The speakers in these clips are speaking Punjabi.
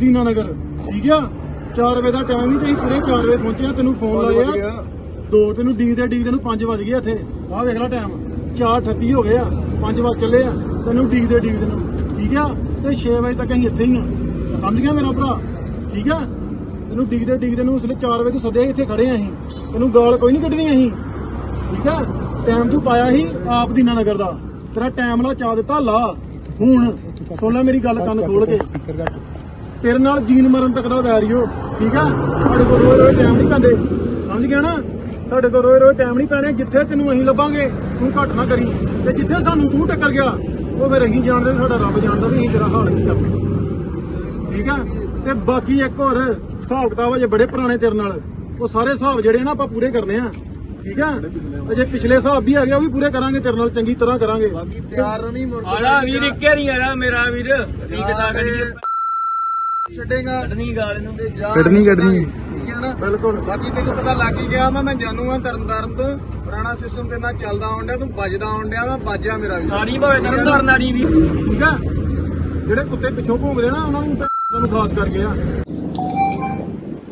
ਦੀਨਾਨਗਰ ਠੀਕ ਆ? 4 ਵਜੇ ਦਾ ਟਾਈਮ ਹੀ ਤੇ ਅਸੀਂ ਪੂਰੇ 4 ਵਜੇ ਪਹੁੰਚੇ ਆ ਤੈਨੂੰ ਫੋਨ ਲਾਏ ਆ। ਦੋ ਤੈਨੂੰ ਡੀ ਦੇ ਡੀ ਤੈਨੂੰ 5 ਵਜ ਗਏ ਇੱਥੇ। ਆਹ ਵੇਖ ਲੈ ਟਾਈਮ 4:38 ਹੋ ਗਏ ਆ। 5 ਵਜ ਚੱਲੇ ਆ। ਤੈਨੂੰ ਡੀ ਦੇ ਡੀ ਤੈਨੂੰ। ਠੀਕ ਆ? ਤੇ 6 ਵਜੇ ਤੱਕ ਅਸੀਂ ਇੱਥੇ ਹੀ ਆ। ਸਮਝ ਗਿਆ ਮੇਰਾ ਭਰਾ? ਠੀਕ ਆ? ਤੈਨੂੰ ਡੀ ਦੇ ਡੀ ਤੈਨੂੰ ਉਸਲੇ 4 ਵਜੇ ਤੋਂ ਸੱਦਿਆ ਸੀ, ਇੱਥੇ ਖੜੇ ਆ ਅਸੀਂ। ਤੈਨੂੰ ਗਾਲ ਕੋਈ ਨਹੀਂ ਕੱਢਣੀ ਅਸੀਂ। ਠੀਕ ਆ? ਟਾਈਮ ਤੂੰ ਪਾਇਆ ਸੀ ਆਪ ਦੀਨਾ ਨਗਰ ਦਾ। ਤੇਰਾ ਟਾਈਮ ਲਾ ਚਾ ਦਿੱਤਾ ਲਾ। ਹੁਣ ਸੁਣ ਲੈ ਮੇਰੀ ਗੱਲ ਕੰਨ ਖੋਲ ਕੇ। ਤੇਰੇ ਨਾਲ ਜੀਨ ਮਰਨ ਤੱਕ ਦਾ ਵੈਰੀਓ ਠੀਕ ਆ? ਸਾਡੇ ਕੋਲ ਰੋਏ ਰੋਏ ਟਾਈਮ ਨਹੀਂ ਪੈਂਦੇ। ਸਮਝ ਗਿਆ ਨਾ? ਸਾਡੇ ਕੋਲ ਰੋਏ ਰੋਏ ਟਾਈਮ ਨਹੀਂ ਪੈਣੇ ਜਿੱਥੇ ਤੈਨੂੰ ਅਸੀਂ ਲੱਭਾਂਗੇ ਤੂੰ ਘੱਟ ਨਾ ਕਰੀ। ਤੇ ਜਿੱਥੇ ਸਾਨੂੰ ਤੂੰ ਟੱਕਰ ਗਿਆ ਉਹ ਫਿਰ ਅਸੀਂ ਜਾਣਦੇ ਸਾਡਾ ਰੱਬ ਜਾਣਦਾ ਵੀ ਅਸੀਂ ਤੇਰਾ ਹਾਲ ਨਹੀਂ ਕਰਦੇ। ਠੀਕ ਆ? ਤੇ ਬਾਕੀ ਇੱਕ ਹੋਰ ਹਿਸਾਬ ਕਿਤਾਬ ਅਜੇ ਬੜੇ ਪੁਰਾਣੇ ਤੇਰੇ ਨਾਲ। ਉਹ ਸਾਰੇ ਹਿਸਾਬ ਜਿਹੜੇ ਨਾ ਆਪਾਂ ਪੂਰੇ ਕਰਨੇ ਆ। ਠੀਕ ਆ? ਅਜੇ ਪਿਛਲੇ ਹਿਸਾਬ ਵੀ ਹੈਗੇ ਉਹ ਵੀ ਪੂਰੇ ਕਰਾਂਗੇ ਤੇਰੇ ਨਾਲ ਚੰਗੀ ਤਰ੍ਹਾਂ ਕਰਾਂਗੇ। ਬਾਕੀ ਤਿਆਰ ਨਹੀਂ ਮੁਰਗਾ ਆਲਾ ਵੀਰ ਇੱਕੇ ਨਹੀਂ ਆਲਾ ਮੇਰਾ ਵੀਰ। ਠੀਕ ਤਾਂ ਕਰੀਏ ਛੱਡੇਗਾ। ਕੱਢਣੀ ਗਾਲ ਨੂੰ ਤੇ ਜਾ ਕੱਢਣੀ, ਕੱਢਣੀ। ਠੀਕ ਹੈ ਨਾ? ਬਿਲਕੁਲ। ਬਾਕੀ ਤੈਨੂੰ ਪਤਾ ਲੱਗ ਹੀ ਗਿਆ ਮੈਂ ਮੈਂ ਜਾਨੂ ਆ ਤਰਨਤਾਰਨ ਤੋਂ। ਪੁਰਾਣਾ ਸਿਸਟਮ ਤੇ ਨਾਲ ਚੱਲਦਾ ਆਉਂਦਿਆ ਤੂੰ ਵੱਜਦਾ ਆਉਂਦਿਆ ਮੈਂ ਵੱਜਿਆ ਮੇਰਾ ਵੀ। ਸਾਰੀ ਭਾਵੇਂ ਤਰਨ ਤਾਰਨਾਰੀ ਵੀ। ਠੀਕ ਆ? ਜਿਹੜੇ ਕੁੱਤੇ ਪਿੱਛੋਂ ਭੌਂਕਦੇ ਨਾ ਉਹਨਾਂ ਨੂੰ ਤੁਹਾਨੂੰ ਖਾਸ ਕਰਕੇ ਆ।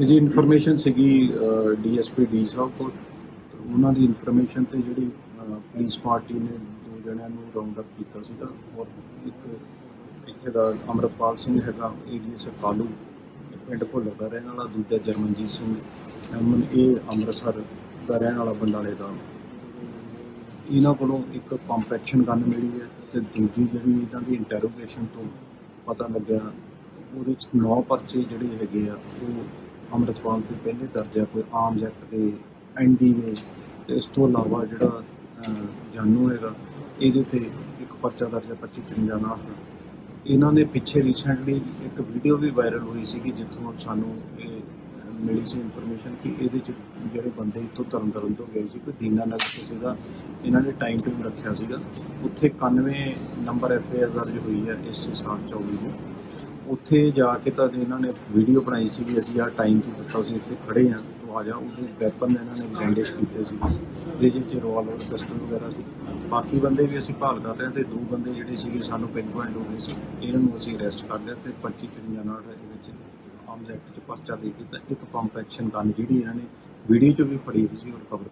ਇਹ ਜੀ ਇਨਫੋਰਮੇਸ਼ਨ ਸੀਗੀ ਡੀਐਸਪੀ ਡੀ ਸਾਹਿਬ ਕੋਲ। ਉਹਨਾਂ ਦੀ ਇਨਫੋਰਮੇਸ਼ਨ ਤੇ ਜਿਹੜੀ ਪੁਲਿਸ ਪਾਰਟੀ ਨੇ ਦੋ ਜਣਿਆਂ ਨੂੰ ਰਾਉਂਡ ਅਪ ਕੀਤਾ ਸੀਗਾ। ਔਰ ਇੱਕ ਇੱਥੇ ਅਮਰਪਾਲ ਸਿੰਘ ਹੈਗਾ ਏਡੀਐਸ ਕਾਲੂ ਇਹ ਪਿੰਡ ਭੁੱਲਰ ਦਾ ਰਹਿਣ ਵਾਲਾ ਦੂਜਾ ਜਰਮਨਜੀਤ ਸਿੰਘ ਅਮਨ ਇਹ ਅੰਮ੍ਰਿਤਸਰ ਦਾ ਰਹਿਣ ਵਾਲਾ ਬੰਡਾਲੇ ਦਾ। ਇਹਨਾਂ ਕੋਲੋਂ ਇੱਕ ਪੰਪ ਐਕਸ਼ਨ ਗਨ ਮਿਲੀ ਹੈ ਤੇ ਦੂਜੀ ਜਿਹੜੀ ਇਹਨਾਂ ਦੀ ਇੰਟਰੋਗੇਸ਼ਨ ਤੋਂ ਪਤਾ ਲੱਗਿਆ ਉਹਦੇ ਚ ਨੌ ਪਰਚੇ ਜਿਹੜੇ ਹੈਗੇ ਆ ਉਹ ਅੰਮ੍ਰਿਤਪਾਲ ਦੇ ਪਹਿਲੇ ਦਰਜਾ ਕੋਈ ਆਮ ਜੈਕਟ ਦੇ ਐਨਡੀ ਦੇ ਤੇ ਇਸ ਤੋਂ ਇਲਾਵਾ ਜਿਹੜਾ ਅਹ, ਜਾਨੂ ਹੈਗਾ ਇਹਦੇ ਤੇ ਇੱਕ ਪਰਚਾ ਦਰਜ ਹੈ 2553 ਨਾਲ। ਇਹਨਾਂ ਨੇ ਪਿੱਛੇ ਰੀਸੈਂਟਲੀ ਇੱਕ ਵੀਡੀਓ ਵੀ ਵਾਇਰਲ ਹੋਈ ਸੀ ਕਿ ਜਿੱਥੋਂ ਸਾਨੂੰ ਇਹ ਮਿਲੀ ਸੀ ਇਨਫੋਰਮੇਸ਼ਨ ਕਿ ਇਹਦੇ ਚ ਜਿਹੜੇ ਬੰਦੇ ਇੱਥੋਂ ਤਰਨ ਤਾਰਨ ਤੋਂ ਗਏ ਸੀ, ਕੋਈ ਦੀਨਾ ਨਗਰ ਤੋਂ ਸੀਗਾ, ਇਹਨਾਂ ਨੇ ਟਾਈਮ ਟੂ ਰੱਖਿਆ ਸੀਗਾ। ਉੱਥੇ 91 ਨੰਬਰ ਐਫ ਆਈ ਆਰ ਦਰਜ ਹੋਈ ਹੈ ਇਸ ਸਾਲ 24 ਨੂੰ। ਉੱਥੇ ਜਾ ਕੇ ਤਾਂ ਇਹਨਾਂ ਨੇ ਵੀਡੀਓ ਬਣਾਈ ਸੀ ਵੀ ਅਸੀਂ ਆਹ ਟਾਈਮ ਤੋਂ ਦਿੱਤਾ ਸੀ ਇੱਥੇ ਖੜੇ ਹਾਂ ਤੋਂ ਆ ਜਾ, ਉਹਦੇ ਵੈਪਨ ਇਹਨਾਂ ਨੇ ਬੈਂਡੇਜ ਕੀਤੇ ਸੀ, ਜਿਹਦੇ ਚ ਰਿਵਾਲਵਰ ਪਿਸਟਲ ਵਗੈਰਾ ਸੀ। ਬਾਕੀ ਬੰਦੇ ਵੀ ਅਸੀਂ ਭਾਲ ਕਰ ਰਹੇ ਹਾਂ ਤੇ ਦੋ ਬੰਦੇ ਜਿਹੜੇ ਸੀਗੇ ਸਾਨੂੰ ਪਿੰਨ ਪੁਆਇੰਟ ਹੋ ਗਏ ਸੀ, ਇਹਨਾਂ ਨੂੰ ਅਸੀਂ ਅਰੈਸਟ ਕਰ ਲਿਆ ਤੇ 25 53 ਨਾਲ ਇਹਦੇ ਵਿੱਚ ਆਰਮਸ ਐਕਟ ਚ ਪਰਚਾ ਦੇ ਦਿੱਤਾ। ਇੱਕ ਪੰਪ ਐਕਸ਼ਨ ਗਨ ਜਿਹੜੀ ਇਹਨਾਂ ਨੇ ਵੀਡੀਓ ਚ ਵੀ ਫੜੀ ਹੋਈ ਸੀ ਔਰ ਕਵਰ